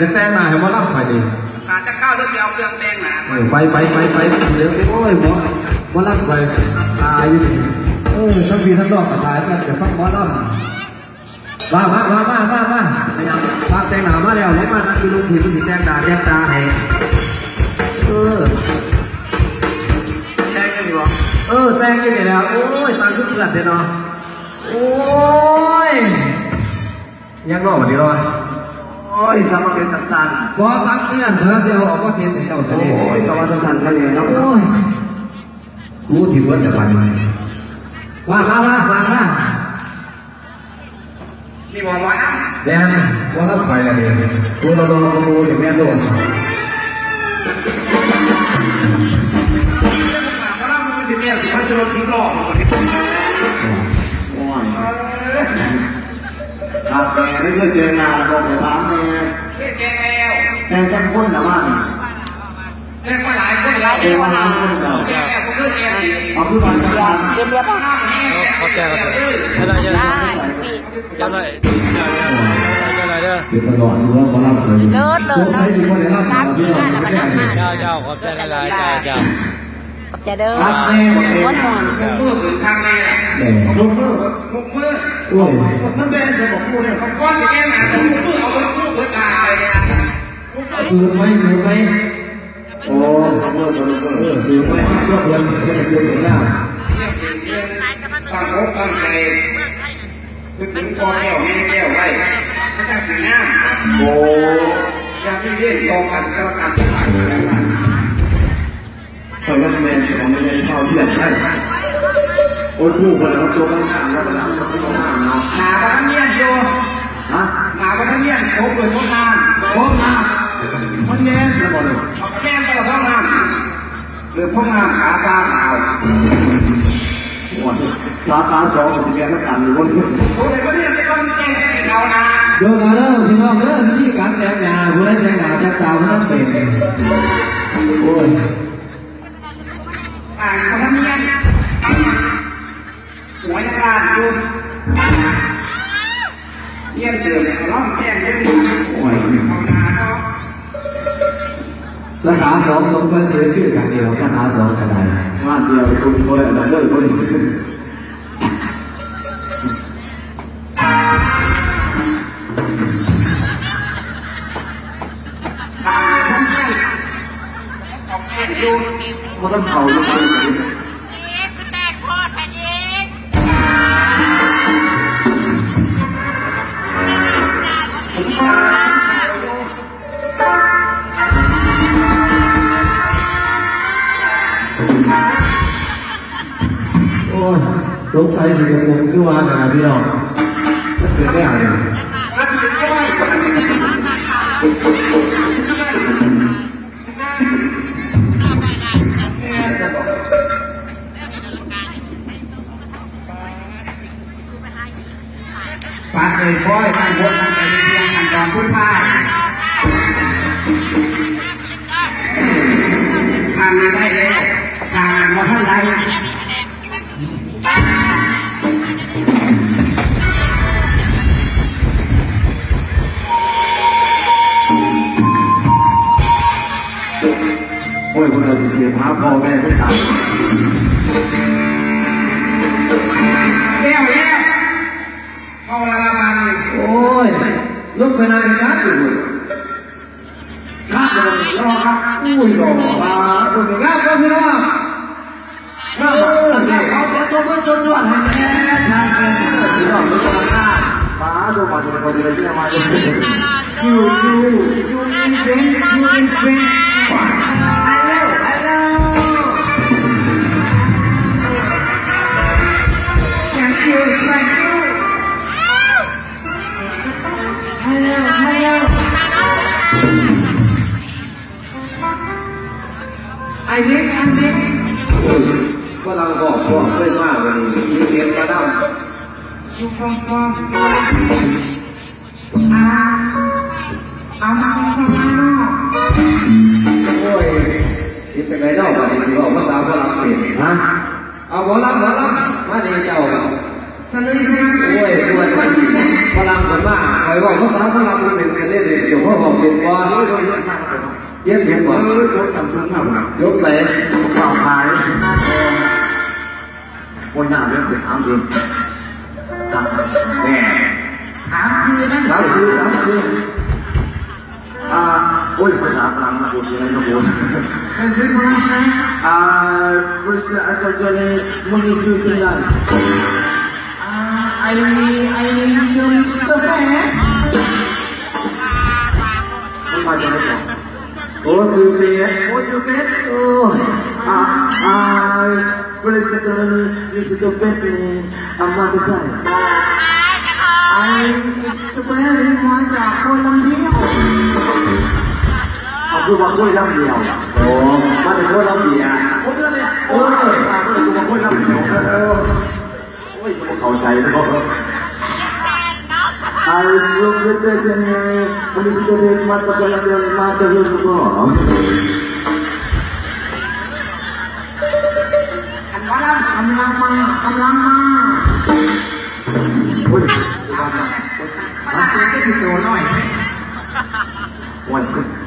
จะแต่งหน้าให้หมอลำไปดิอาจจะเข้าเรื่องเดียวเครื่องแต่งหนาเออไปไปไปไปเดี๋ยวโอ้ยหมอหมอลำไปตายอยู่ดิเออทั้งพี่ทั้งน้องก็ตายกันแต่ฟังหมอลำมามามามามามาพยายามพาแต่งหน้ามาแล้วเลยมานั่งอยู่ลุงผีมันสิแต่งหน้าแต่งตาให้เออแต่งกันอยู่บ่เออแต่งอยังไงแล้ว โอ้ยสั่งทุกเดือนเลยเนาะโอ้ยยังรอวันนี้รอโอ้ ยสมัครเป็นสันบอฟังเพื่อนเธอเสียวออกก็เสียเสียเจ้าเสโอ้น่ห์ยตะวันสันทะเลเนาะโอ้ยกูถือว่าจะวันว่ามามาสั่งมานี่บอกร้อยอะแดนว่ารับไปละเดียวกูรอรอกูเดี๋ยวแม่โดนเรื่องของหมาเพราะเรามันเป็นเนี่ยมันจะลงทิ้งหลอกหมดเลยโอ้ยค รับแม่ไม่เคยเจองานบอกเลยถามแม่เรียกแกแล้วแม่จังคนนะว่าเรียกว่าหลายคนแล้วเจอมาหาคนเก่าแกแล้วก็เลิกแกอีกเอาผู้บัญชาการเรียบเรียบป่ะขอบใจครับเดี๋ยวเดี๋ยวได้พี่เดี๋ยวหน่อยเดี๋ยวเดี๋ยวเดี๋ยวเดี๋ยวเป็นตลอดดูว่าเขารับเลยเลิศเลิศใช้สิคนไหนรับสามสี่ห้าแล้วมันไม่ทำได้งานเจ้าเจ้าขอบใจหลายๆเจ้าเจ้า ขอบใจเด้อมันหอนมือถึงทางนี้แดงมุกมือมุกมือมันเป็นสมองมือเนี่ยก้อนจะแก้หนาต้องมุกมือเอาไปพูดเพื่อตายเนี่ยซื้อไหมซื้อไหมโอ้ขอบคุณขอบคุณเอซื้อไหมเพื่อเพื่อนเพื่อนเพื่อนของเราตั้งอกตั้งใจนึกถึงพ่อแก้วแม่แก้วไว้พระเจ้าสีน้ำโอ้อยากมีเรื่องตรงกันก็ตามที่ผ่านมาแล้วกัน คอยว่าแม่ของแม่ชอบเพื่อนใช่ใช่โอ้ยคู่คนแล้วตัวกันต่างแล้วก็ต่างไม่ต้องห่างเนาะหนาวันนั้นเลี้ยงโยฮะหนาวันนั้นเลี้ยงโคเปิดพวกงานพบนะมันแม่จะบอกเลยแก้ตลอดทั้งงานเปิดพวกงานขาซาขาสาขาสองของแกนักการอยู่บนพื้นโอ้ยก็เรียกได้ว่าแก้มเรานะโยกมาเด้อพี่น้องเด้อที่การแต่งงานผู้ใดแต่งงานจะกล่าวนั้นเป็นโอ้ย อ่างคนนั้นเมียหัวยักลาดอยู่เยี่ยมเดิมร้องแก้มเลี้ยงอยู่โอ้ยเอาหนาเนาสาขาสองสงสัยเสียชื่อกันเดียวสาขาสองกันาดว่านเดียวคุณโอยอะไรเลิกคน มันต้องเข่าลงไปโอ้ยสงสัยสิเงินคือว่าไงพี่น้องจะได้อะไร อบปากเลยคอยตั้งบทตั้งใจเรียนขั้นตอนทุกภาคทางนั้นได้แล้วทางมาท่านใดโอ้ยคนเราเสียท้าพ่อแม่ไม่ตายแล้วเลี้ยวเขาละ ยลุกไปนานนัดอยู่ข้าจะรอครับอุ้ยหล่อมาอุ้ยงามครับพี่น้องเออเขาเสียตัวเพื่อส่วนส่วนให้แม่ชายเป็นพี่น้องไม่ต้องฆ่าฟ้าดูมาจะเป็นคนจะได้มาจะเป็นยูยูยูอินเฟนยูอินเฟน บอกพวกเล่นมากกว่านี้มีเสียงกระด้าง you from from ah I'm from Mano โอ้ยนี่เป็นไงเนาะวันนี้ที่บอกภาษาฝรั่งเศสฮะเอาหมอลำหมอลำมาดีเจ้าสนุกมันสโอ้วยปวดพลังมันมากคอยบอกภาษาฝรั่งมันเป็นกันเล่นเดี๋ยวพ่อบอกเป็นว่าเย็นเสียงสอนเออยกจำชั้นจำนะยกใส่ โอ้ยน่าเรื่องไปถามเองแม่ถามชื่อนั่นถามชื่อถามชื่ออ่าโอ้ยภาษาฝรั่งนะโอ้ยอะไรนะโอ้ยใช่ใช่ใช่ใช่อ่าบริษัทอาจารย์มึงมีชื่อเสียงไอ้ไอ้นี่ยูมิสเตอร์แม่มึงมาจากไหนก่อนโอ้ชื่อเสียงโอ้ชื่อเสียงโอ้อ่าอ่า บริษัทอาจารย์มีชื่อตัวเป็นอามาดิฉันไอ้มิสเตอร์แม่มาจากโคลัมเบียเขาคือว่าคุยลำเดียว โอ้มาถึงว่าเราเบียร์โอ้ยเนี่ยโอ้ยถามเลยกูมาคุยลำเดียวโอ้ยกูเข้าใจแล้ว I look at this and I understand what the hell matter is about. อั ล่ะกำลังมากำลังมาโอ้ยฝรั่งก็จะโชว์หน่อยวัน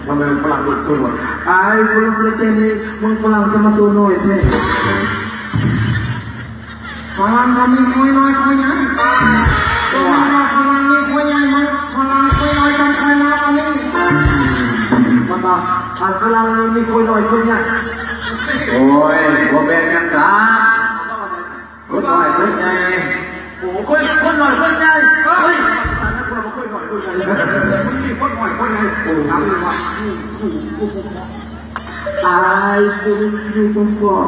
วันเป็นฝรั่งตัวหมด I follow the thing มึงฝรั่งสมาตัวหน้อยแท้ฝรั่งก็มีคุยน้อยคุยยังตัวเราฝรั่งมีคุยยังมันฝรั่งคุยน้อยจังคุยน้อยก็มีมันมาอันฝรั่งนี่มีคนน้อยคนใหญ่โอ้ยว่าเป็นกันซะ คนน้อยคนใหญ่โอ้คนคนน้อยคนใหญ่เฮ้ยอันนั้นคนละคนน้อยคนใหญ่มันมีคนหน่อยคนไหนโอ้ทำเลยว่า I feel you from far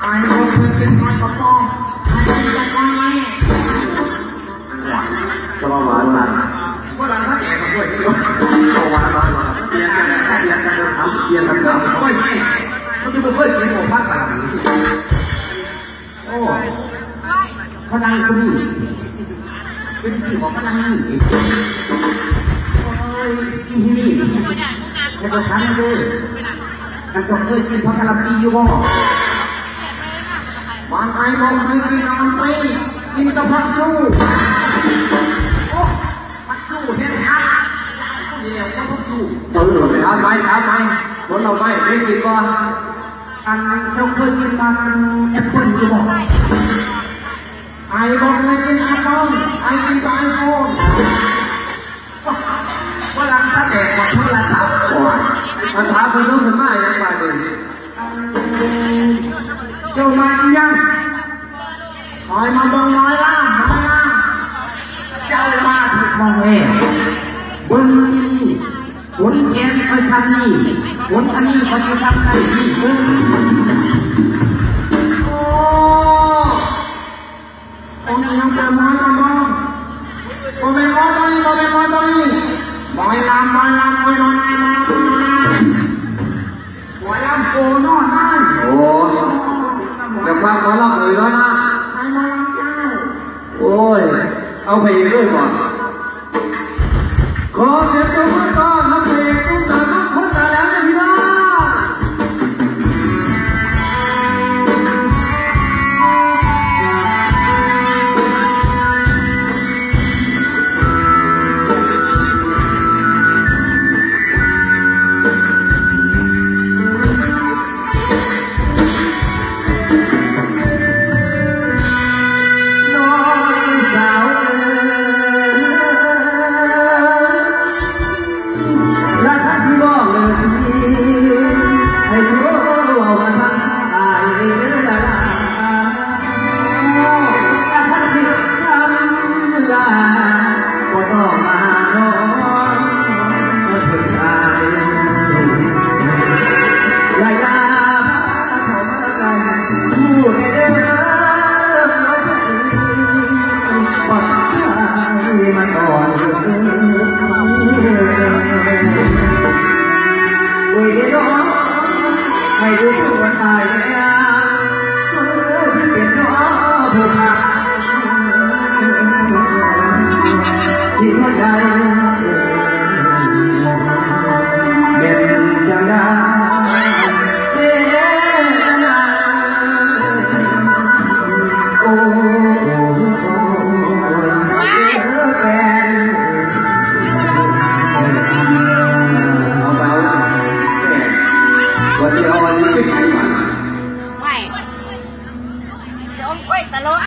ไอ้คนเคยกินน้อยกระป๋องไอ้คนจะทำไงจะมาหวานสันฝรั่งถ้าแก่มาด้วยจะหวานหวานหวานเปลี่ยนกันเปลี่ยนกันทำเปลี่ยนกันทำไม่ไม่มันจะไปเพื่อกินหัวภาคต่างกัน ฝรั่งคนนี้เป็นสิ่งของฝรั่งนี่โอ้ยอีนี่จะไปทำเลยกันต้องเคยกินพักกะหล่ำปีอยู่บ่บางไอ้บอกเคยกินกะหล่ำปีกินแตะผักสู้โอ้ผักสู้แห้งครับเดี๋ยวก็ผักสู้เออทำไมทำไมคนเราไม่ไม่กินก่อนอันเจ้าเคยกินมาอันแอปเปิ้ลจะบอกไอ้บอกเคยกินแอป เปิ้ลไอ้กินไอโฟนฝรั่งถ้าแดกกับโทรศัพท์ภาษาคนนู้นคนมาอย่างไรดิเจ้ามาอีกยังคอยมาบองน้อยล่ะมาล่ะเจ้ามาถูกมองเองบนนี่ผลแกนไปทางนี้ผลอันนี้ไปทางไหนนี่ บ่ต้องมาน้องเมื่อถึงตายายลาเขามากันพูดให้เด้อน้องจะถึงปักใจมันอ่อนโอ้ยเด้อน้อให้ดูผู้คายแล้